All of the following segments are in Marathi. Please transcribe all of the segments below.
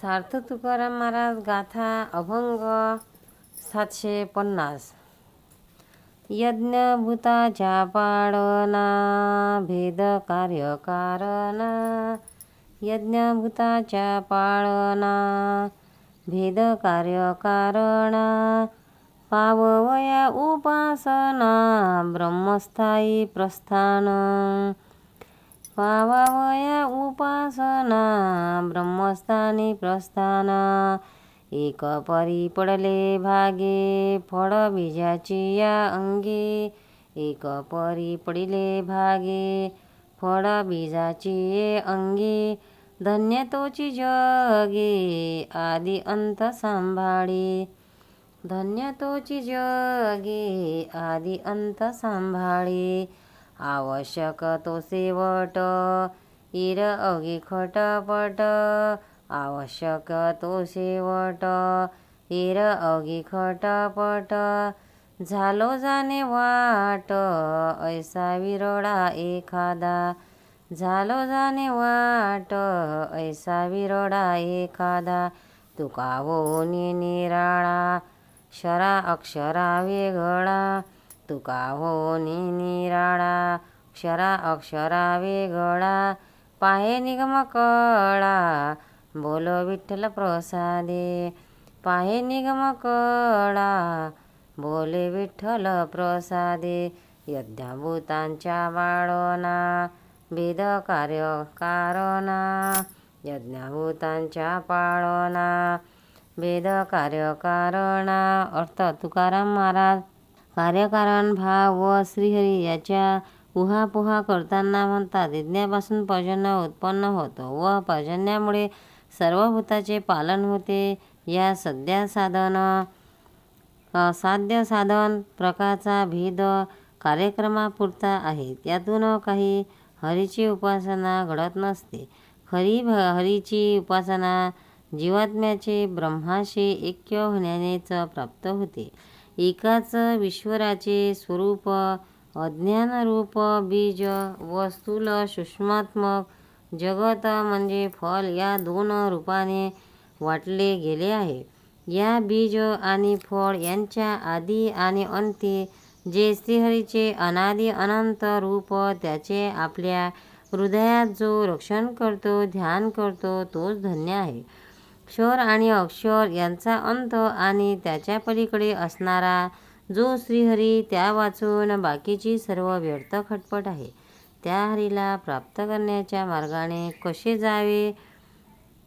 सार्थ तुकाराम महाराज गाथा अभंग सातशे पन्नास यज्ञभूताच्या पाळना भेद कार्यकारणा यज्ञभूताच्या पाळना भेद कार्यकारणा पाववया उपासना ब्रह्मस्थायी प्रस्थान. पावावया उपासना ब्रह्मस्थानी प्रस्थान. एक परी पडले भागे फळ बीजाची या अंगी. एक परी पडिले भागे फळ बीजाची ये अंगी. धन्य तोची जगे आदि अंत सांभाळी. धन्य तोची जगे आदि अंत सांभाळी. आवश्यक तो सेवट इर अवघी खटपट आवश्यक तो शेवट. इर अवघी खटपट झालो जाणे वाट. ऐसा विरडा एखादा. झालो जाणे वाट. ऐसा विरडा एखादा. तुका निराळा. शरा अक्षरा वेगळा. तुका होनी निराळा अक्षरा अक्षरा वेगळा पाहे निगम कळा बोलो विठ्ठल प्रसादे पाहे निगम कळा बोले विठ्ठल प्रसादे यज्ञभूतांच्या वाळोना भेद कार्य कारणा यज्ञभूतांच्या पाळना भेद कार्य कारणा अर्थ तुकाराम महाराज कार्यकारण भाव व श्रीहरी याच्या उहापोहा करताना म्हणतात यज्ञापासून पर्जन्य उत्पन्न होतं व पर्जन्यामुळे सर्व भूताचे पालन होते. या सध्या साधन साध्य साधन प्रकारचा भेद कार्यक्रमापुरता आहे. त्यातून काही हरीची उपासना घडत नसते. खरी भ हरीची उपासना जीवात्म्याचे ब्रह्माशी ऐक्य होण्यानेच प्राप्त होते. एकाच ईश्वराचे स्वरूप अज्ञानरूप बीज व स्थूल सूक्ष्मात्मक जगत म्हणजे फल या दोन रूपाने वाटले गेले आहे. या बीज आणि फळ यांच्या आधी आणि अंती जे श्रीहरीचे अनादी अनंत रूप त्याचे आपल्या हृदयात जो रक्षण करतो ध्यान करतो तोच धन्य आहे. क्षर आणि अक्षर यांचा अंत आणि त्याच्या पलीकडे असणारा जो श्रीहरी त्या वाचून बाकीची सर्व व्यर्थ खटपट आहे. त्या हरीला प्राप्त करण्याच्या मार्गाने कसे जावे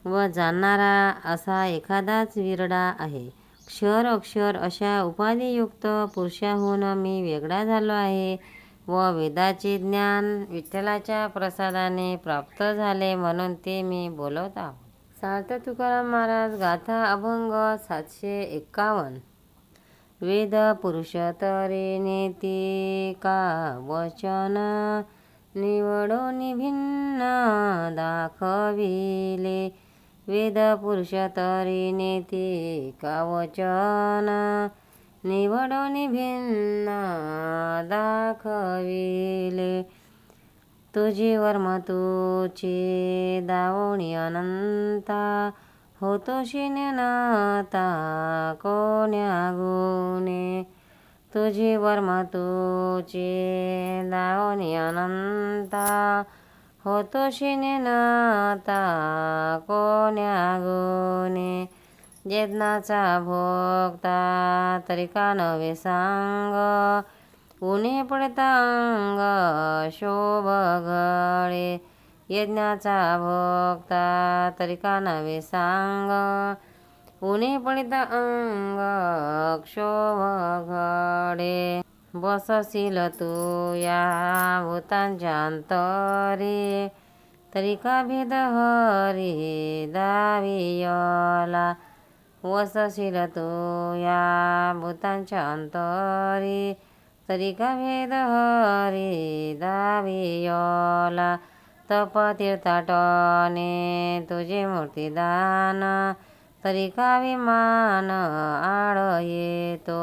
व जाणणारा असा एखादाच विरडा आहे. क्षर अक्षर अशा उपाधियुक्त पुरुषाहून मी वेगळा झालो आहे व वेदाचे ज्ञान विठ्ठलाच्या प्रसादाने प्राप्त झाले म्हणून ते मी बोलत आहोत सार्थ तुकाराम महाराज. गाथा अभंग सातशे एक्कावन्न वेद पुरुष तरे का वचन निवडून भिन्न दाखविले. वेद पुरुष तरी नेती का वचन निवडून भिन्न दाखविले. तुझी वर्म तुची दावणी अनंता होतो शिनता कोण्या गुणे तुझी वर्म तुची दावणी अनंता होतो शिनता कोण्या गुणे जेदनाचा भोगता तरी का नवे सांग पुणे पडतांग शोभ यज्ञाचा भोक्ता तरी का नवे सांग? पुणे पडतांग क्षोभ घडे बसशील तू या भूतांच्या अंतरे तरी का भेद हरी दावियला? वसशील तू या भूतांच्या अंतरी तरी का हरी दावियोला तप तीर्थाटने तुझे मूर्तिदान तरी का विमान आड येतो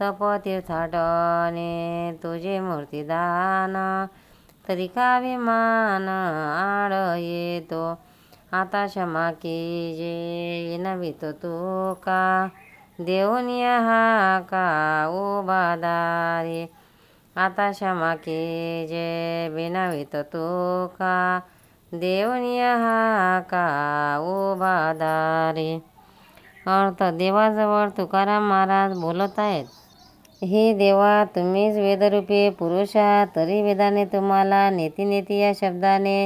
तप तीर्थाटने तुझे मूर्तिदान तरी का विमान आड येतो आता क्षमा की जे विनवितो तू का? देऊनिया हा का ओ बादारे? आता क्षमा की जे बिनावित तू का? देऊनिया हा का ओ बादारे? अर्थ देवाजवळ तुकाराम महाराज बोलत आहेत. हे देवा तुम्हीच वेदरूपी पुरुष आहात तरी वेदाने तुम्हाला नेती नेती या शब्दाने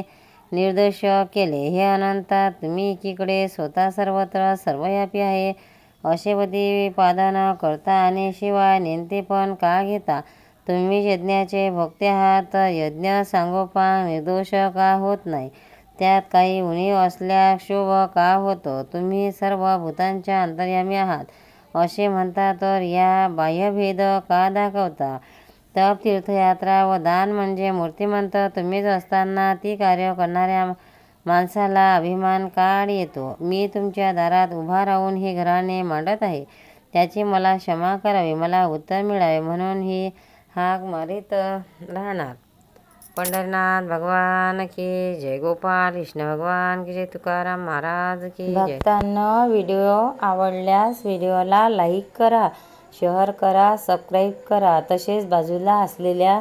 निर्दोष केले. हे अनंता तुम्ही एकीकडे स्वतः सर्वत्र सर्वव्यापी आहे अशेवधी प्रतिपादन करता आणि शिवाय नेमते पण का घेता? तुम्ही यज्ञाचे भक्ते आहात यज्ञ सांगोपा निर्दोष का होत नाही? त्यात काही उणीव असल्या शोभ का होतो? तुम्ही सर्व भूतांच्या अंतर्यामी आहात. असे म्हणता तर या बाह्यभेद का दाखवता? तप तीर्थयात्रा व दान म्हणजे मूर्तिमंत तुम्हीच असताना ती कार्य करणाऱ्या माणसाला अभिमान काढ येतो? मी तुमच्या दारात उभा राहून हे घराणे मांडत आहे. त्याची मला क्षमा करावी मला उत्तर मिळावे म्हणून ही हाक मारीत राहणार. पंढरनाथ भगवान की जय गोपाल कृष्ण भगवान की जय तुकाराम महाराज की भक्तांना व्हिडिओ आवडल्यास व्हिडिओला लाईक करा शेअर करा सबस्क्राईब करा. तसेच बाजूला असलेल्या